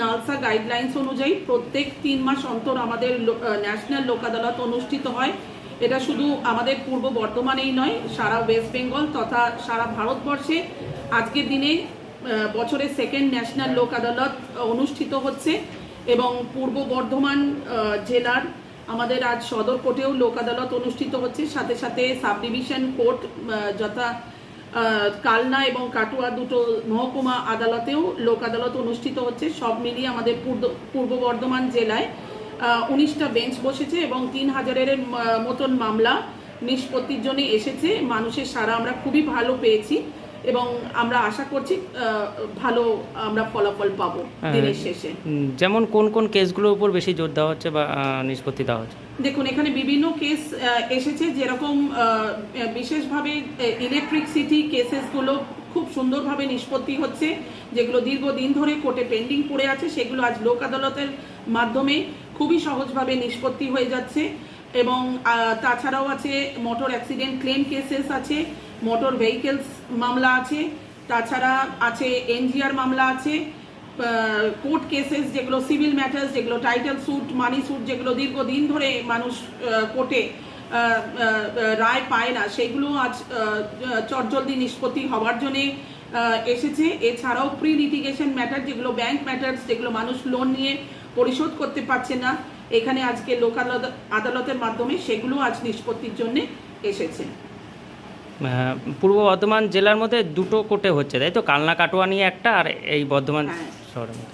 NALSA guidelines অনুযায়ী প্রত্যেক তিন মাস অন্তর আমাদের ন্যাশনাল লোক আদালত অনুষ্ঠিত হয়। এটা শুধু আমাদের পূর্ব বর্ধমানেই নয়, সারা ওয়েস্ট বেঙ্গল তথা সারা ভারতবর্ষে আজকের দিনে বছরের সেকেন্ড ন্যাশনাল লোক আদালত অনুষ্ঠিত হচ্ছে এবং পূর্ব বর্ধমান জেলার আমাদের আজ সদর কোর্টেও লোক আদালত অনুষ্ঠিত হচ্ছে। সাথে সাথে সাব ডিভিশন কোর্ট যথা কালনা এবং কাটুয়া দুটো মহকুমা আদালতেও, লোক আদালত অনুষ্ঠিত হচ্ছে। সব মিলিয়ে আমাদের পূর্ব- বর্ধমান জেলায় উনিশটা বেঞ্চ বসেছে এবং তিন হাজারের মতন মামলা নিষ্পত্তির জন্য এসেছে। মানুষের সারা আমরা খুবই ভালো পেয়েছি। এবং আমরা আশা করছি ভালো আমরা ফলাফল পাবো হ্যাঁ। দিনের শেষে যেমন কোন কোন কেসগুলোর উপর বেশি জোর দেওয়া হচ্ছে বা নিষ্পত্তি দেওয়া হচ্ছে দেখুন এখানে বিভিন্ন কেস এসেছে যেরকম বিশেষভাবে ইলেকট্রিসিটি কেসেসগুলো খুব সুন্দরভাবে নিষ্পত্তি হচ্ছে যেগুলো দীর্ঘদিন ধরে কোর্টে পেন্ডিং পড়ে আছে সেগুলো আজ লোক আদালতের মাধ্যমে খুবই সহজভাবে নিষ্পত্তি হয়ে যাচ্ছে এবং তাছাড়াও আছে মোটর অ্যাক্সিডেন্ট ক্লেম কেসেস আছে মোটর ভেহিকেলস মামলা আছে, তাছাড়া আছে এনজিআর মামলা আছে কোর্ট কেসেস যেগুলো সিভিল ম্যাটার্স, যেগুলো টাইটেল স্যুট মানি স্যুট যেগুলো দীর্ঘদিন ধরে মানুষ কোর্টে রায় পায় না, সেগুলো আজ চটজলদি নিষ্পত্তি হওয়ার জন্যে এসেছে। এছাড়াও প্রি লিটিগেশন ম্যাটার যেগুলো ব্যাংক ম্যাটার্স যেগুলো মানুষ লোন নিয়ে পরিশোধ করতে পারছে না, এখানে আজকে লোক আদালতের মাধ্যমে সেগুলো আজ নিষ্পত্তির জন্য এসেছে। পূর্ব বর্ধমান জেলার মধ্যে দুটো কোটে হচ্ছে তাই তো? কালনা কাটোয়া নিয়ে একটা আর এই বর্ধমান শহরে শহরের মধ্যে।